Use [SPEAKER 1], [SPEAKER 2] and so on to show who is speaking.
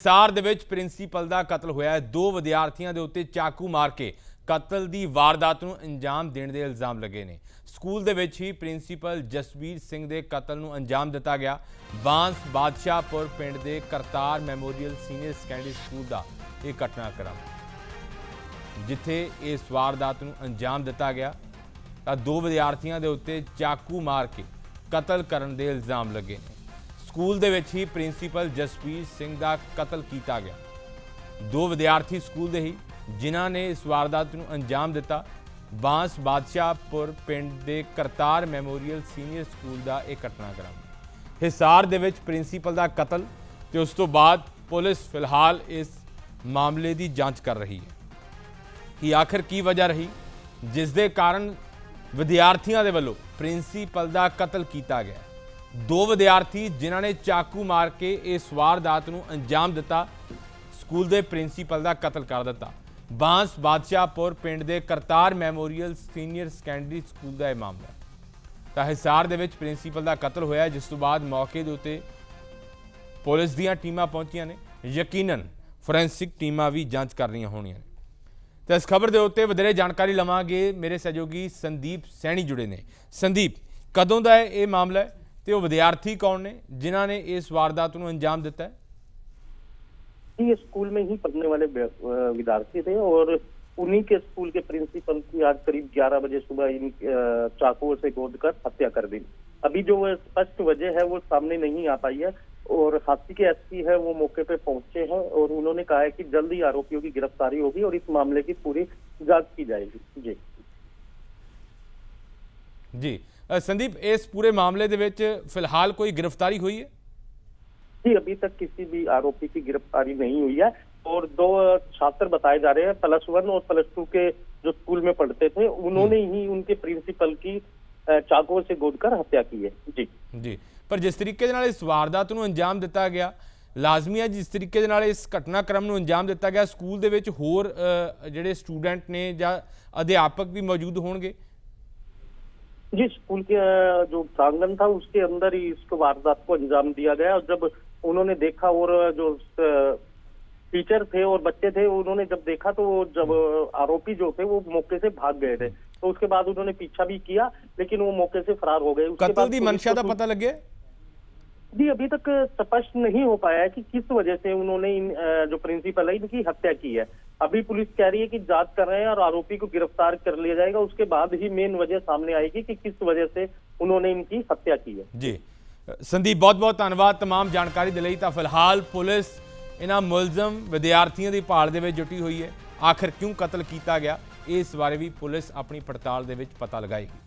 [SPEAKER 1] ਸਾਰ ਦੇ ਵਿੱਚ ਪ੍ਰਿੰਸੀਪਲ ਦਾ ਕਤਲ ਹੋਇਆ ਹੈ। ਦੋ ਵਿਦਿਆਰਥੀਆਂ ਦੇ ਉੱਤੇ ਚਾਕੂ ਮਾਰ ਕੇ ਕਤਲ ਦੀ ਵਾਰਦਾਤ ਨੂੰ ਅੰਜਾਮ ਦੇਣ ਦੇ ਇਲਜ਼ਾਮ ਲੱਗੇ ਨੇ। ਸਕੂਲ ਦੇ ਵਿੱਚ ਹੀ ਪ੍ਰਿੰਸੀਪਲ ਜਸਵੀਰ ਸਿੰਘ ਦੇ ਕਤਲ ਨੂੰ ਅੰਜਾਮ ਦਿੱਤਾ ਗਿਆ। ਬਾਂਸ ਬਾਦਸ਼ਾਹਪੁਰ ਪਿੰਡ ਦੇ Kartar memorial senior secondary school ਦਾ ਇਹ ਘਟਨਾਕ੍ਰਮ। ਜਿੱਥੇ ਇਸ ਵਾਰਦਾਤ ਨੂੰ ਅੰਜਾਮ ਦਿੱਤਾ ਗਿਆ, ਤਾਂ ਦੋ ਵਿਦਿਆਰਥੀਆਂ ਦੇ ਉੱਤੇ ਚਾਕੂ ਮਾਰ ਕੇ ਕਤਲ ਕਰਨ ਦੇ ਇਲਜ਼ਾਮ ਲੱਗੇ ਨੇ। ਸਕੂਲ ਦੇ ਵਿੱਚ ਹੀ ਪ੍ਰਿੰਸੀਪਲ ਜਸਵੀਰ ਸਿੰਘ ਦਾ ਕਤਲ ਕੀਤਾ ਗਿਆ। ਦੋ ਵਿਦਿਆਰਥੀ ਸਕੂਲ ਦੇ ਹੀ, ਜਿਨ੍ਹਾਂ ਨੇ ਇਸ ਵਾਰਦਾਤ ਨੂੰ ਅੰਜਾਮ ਦਿੱਤਾ। ਬਾਂਸ ਬਾਦਸ਼ਾਹਪੁਰ ਪਿੰਡ ਦੇ ਕਰਤਾਰ ਮੈਮੋਰੀਅਲ ਸੀਨੀਅਰ ਸਕੂਲ ਦਾ ਇਹ ਘਟਨਾਕ੍ਰਮ। ਹਿਸਾਰ ਦੇ ਵਿੱਚ ਪ੍ਰਿੰਸੀਪਲ ਦਾ ਕਤਲ ਤੇ ਉਸ ਤੋਂ ਬਾਅਦ ਪੁਲਿਸ ਫਿਲਹਾਲ ਇਸ ਮਾਮਲੇ ਦੀ ਜਾਂਚ ਕਰ ਰਹੀ ਹੈ। ਕਿ ਆਖਰ ਕੀ ਵਜ੍ਹਾ ਰਹੀ? ਜਿਸ ਦੇ ਕਾਰਨ ਵਿਦਿਆਰਥੀਆਂ ਦੇ ਵੱਲੋਂ ਪ੍ਰਿੰਸੀਪਲ ਦਾ ਕਤਲ ਕੀਤਾ ਗਿਆ। ਦੋ ਵਿਦਿਆਰਥੀ ਜਿਨ੍ਹਾਂ ਨੇ ਚਾਕੂ ਮਾਰ ਕੇ ਇਸ ਵਾਰਦਾਤ ਨੂੰ ਅੰਜਾਮ ਦਿੱਤਾ, ਸਕੂਲ ਦੇ ਪ੍ਰਿੰਸੀਪਲ ਦਾ ਕਤਲ ਕਰ ਦਿੱਤਾ। ਬਾਂਸ ਬਾਦਸ਼ਾਹਪੁਰ ਪਿੰਡ ਦੇ Kartar memorial senior secondary school ਦਾ ਇਹ ਮਾਮਲਾ ਤਾਂ ਹਿਸਾਰ ਦੇ ਵਿੱਚ ਪ੍ਰਿੰਸੀਪਲ ਦਾ ਕਤਲ ਹੋਇਆ ਜਿਸ ਤੋਂ ਬਾਅਦ ਮੌਕੇ ਦੇ ਉੱਤੇ ਪੁਲਿਸ ਦੀਆਂ ਟੀਮਾਂ ਪਹੁੰਚੀਆਂ ਨੇ। ਯਕੀਨਨ ਫੋਰੈਂਸਿਕ ਟੀਮਾਂ ਵੀ ਜਾਂਚ ਕਰ ਰਹੀਆਂ ਹੋਣੀਆਂ ਨੇ। ਤਾਂ ਇਸ ਖਬਰ ਦੇ ਉੱਤੇ ਵਧੇਰੇ ਜਾਣਕਾਰੀ ਲਵਾਂਗੇ। ਮੇਰੇ ਸਹਿਯੋਗੀ ਸੰਦੀਪ ਸੈਣੀ ਜੁੜੇ ਨੇ। ਸੰਦੀਪ, ਕਦੋਂ ਦਾ ਇਹ ਮਾਮਲਾ ਹੈ? ਤੇ ਉਹ ਵਿਦਿਆਰਥੀ ਕੌਣ ਨੇ ਜਿਨ੍ਹਾਂ ਨੇ ਇਸ ਵਾਰਦਾਤ ਨੂੰ ਅੰਜਾਮ ਦਿੱਤਾ ਹੈ
[SPEAKER 2] ये स्कूल में ही पढ़ने वाले व्य- अ, विद्यार्थी थे और उन्हीं के स्कूल के प्रिंसिपल की आज करीब 11 बजे सुबह इन अ, चाकुओं से गोदकर हत्या कर दी अभी जो वह स्पष्ट वजह है वो सामने नहीं आ पाई है और हाथी के एसपी है वो मौके पे पहुंचे हैं और उन्होंने कहा है कि जल्द ही आरोपियों की गिरफ्तारी होगी और इस मामले की पूरी जांच की जाएगी जी
[SPEAKER 1] ਜੀ ਅ, ਸੰਦੀਪ ਇਸ ਪੂਰੇ ਮਾਮਲੇ ਦੇ ਵਿੱਚ ਫਿਲਹਾਲ ਕੋਈ ਗ੍ਰਿਫਤਾਰੀ ਹੋਈ ਹੈ
[SPEAKER 2] जी अभी तक किसी भी आरोपी की गिरफ्तारी नहीं हुई है और दो छात्र बताए जा रहे हैं प्लस वन और प्लस टू के जो स्कूल में पढ़ते थे उन्होंने ही उनके प्रिंसिपल की अ, चाकुओं से गोदकर हत्या की है जी
[SPEAKER 1] ਜੀ ਪਰ ਜਿਸ ਤਰੀਕੇ ਦੇ ਨਾਲ ਇਸ ਵਾਰਦਾਤ ਨੂੰ ਅੰਜਾਮ ਦਿੱਤਾ ਗਿਆ ਲਾਜ਼ਮੀ ਹੈ ਜਿਸ ਤਰੀਕੇ ਦੇ ਨਾਲ ਇਸ ਘਟਨਾਕ੍ਰਮ ਨੂੰ ਅੰਜਾਮ ਦਿੱਤਾ ਗਿਆ ਸਕੂਲ ਦੇ ਵਿੱਚ ਹੋਰ ਅ, ਜਿਹੜੇ ਸਟੂਡੈਂਟ ਨੇ ਜਾਂ ਅਧਿਆਪਕ ਵੀ ਮੌਜੂਦ ਹੋਣਗੇ
[SPEAKER 2] जी स्कूल के जो प्रांगण था उसके अंदर ही इसको वारदात को अंजाम दिया गया और जब उन्होंने देखा और जो टीचर थे और बच्चे थे उन्होंने जब देखा तो जब आरोपी जो थे वो मौके से भाग गए थे। तो उसके बाद उन्होंने पीछा भी किया लेकिन वो मौके से फरार हो गए।
[SPEAKER 1] कत्ल
[SPEAKER 2] मंशा
[SPEAKER 1] पता लग गया?
[SPEAKER 2] जी अभी तक स्पष्ट नहीं हो पाया है कि किस वजह से उन्होंने इन जो प्रिंसिपल है इनकी हत्या की है। अभी पुलिस कह रही है कि जांच कर रहे हैं और आरोपी को गिरफ्तार कर लिया जाएगा उसके बाद ही मेन वजह सामने आएगी कि किस वजह से उन्होंने इनकी हत्या की है
[SPEAKER 1] ਜੀ ਅ, ਸੰਦੀਪ ਬਹੁਤ ਬਹੁਤ ਧੰਨਵਾਦ तमाम ਜਾਣਕਾਰੀ ਦੇ ਲਈ ਤਾਂ ਫਿਲਹਾਲ ਪੁਲਿਸ ਇਹਨਾਂ ਮੁਲਜ਼ਮ ਵਿਦਿਆਰਥੀਆਂ ਦੀ ਭਾਲ ਦੇ ਵਿੱਚ ਜੁਟੀ ਹੋਈ ਹੈ ਆਖਰ ਕਿਉਂ ਕਤਲ ਕੀਤਾ ਗਿਆ ਇਸ ਬਾਰੇ ਵੀ ਪੁਲਿਸ ਆਪਣੀ ਪੜਤਾਲ ਦੇ ਵਿੱਚ ਪਤਾ ਲਗਾਏਗੀ